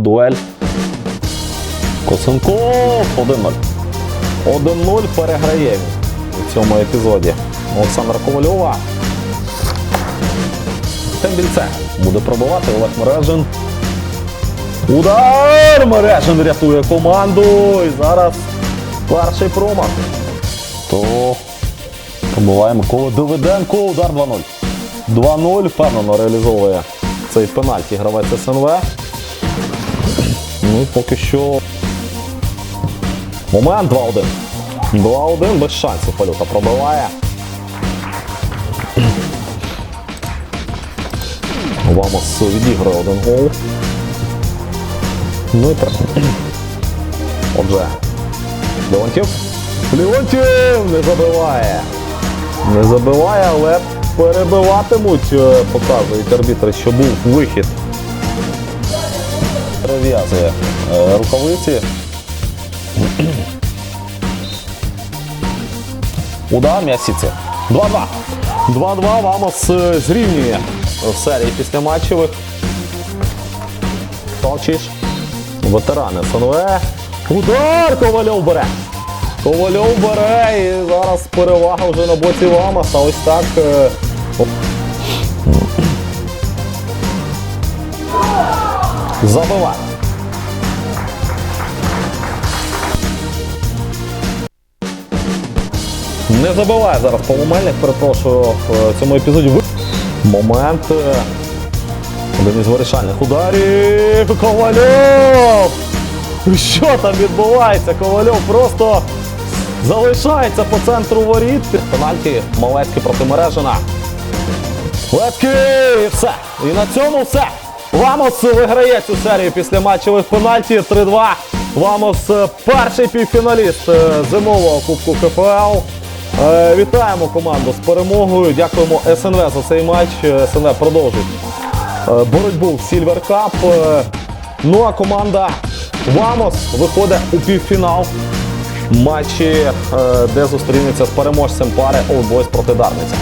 Дуель. Косенков 1-0. 1-0 переграє він у цьому епізоді. Олександра Ковальова. Тембільце буде пробивати Олег Мережин. Удар! Мережин рятує команду. І зараз перший промах. То пробиває Микола Давиденко. Удар 2-0. 2-0 впевнено реалізовує цей пенальті гравець СНВ. Ну поки що. Момент 2-1. 2-1 без шансів Палюта пробиває. Вамос відіграє один гол. Ну і так. Отже. Леонтів. Леонтів не забиває. Не забиває, але перебиватимуть, е, показують арбітри, що був вихід. Перев'язує е, рукавиці. Удар м'ясіці. 2-2. 2-2 Вамос е, зрівнює в серії після матчевих. Толчиш. Ветерани СНВ. Удар! Ковальов бере. Ковальов бере і зараз перевага вже на боці Вамоса. Ось так. е, Забиває. Не забиває зараз Полумельник, перепрошую, в цьому епізоді. Момент. е, Один із вирішальних ударів. Ковальов! Що там відбувається? Ковальов просто залишається по центру воріт. Пенальті Малецький проти Мережина. Лецький! І все. І на цьому все. Вамос виграє цю серію після матчевих пенальті 3-2. Вамос е, перший півфіналіст е, зимового кубку КФЛ. Е, Вітаємо команду з перемогою. Дякуємо СНВ за цей матч. Е, СНВ продовжить е, боротьбу в Сільвер Кап. Ну а команда Вамос виходить у півфінал матчі, де зустрінеться з переможцем пари Олдбойс проти Дарниця.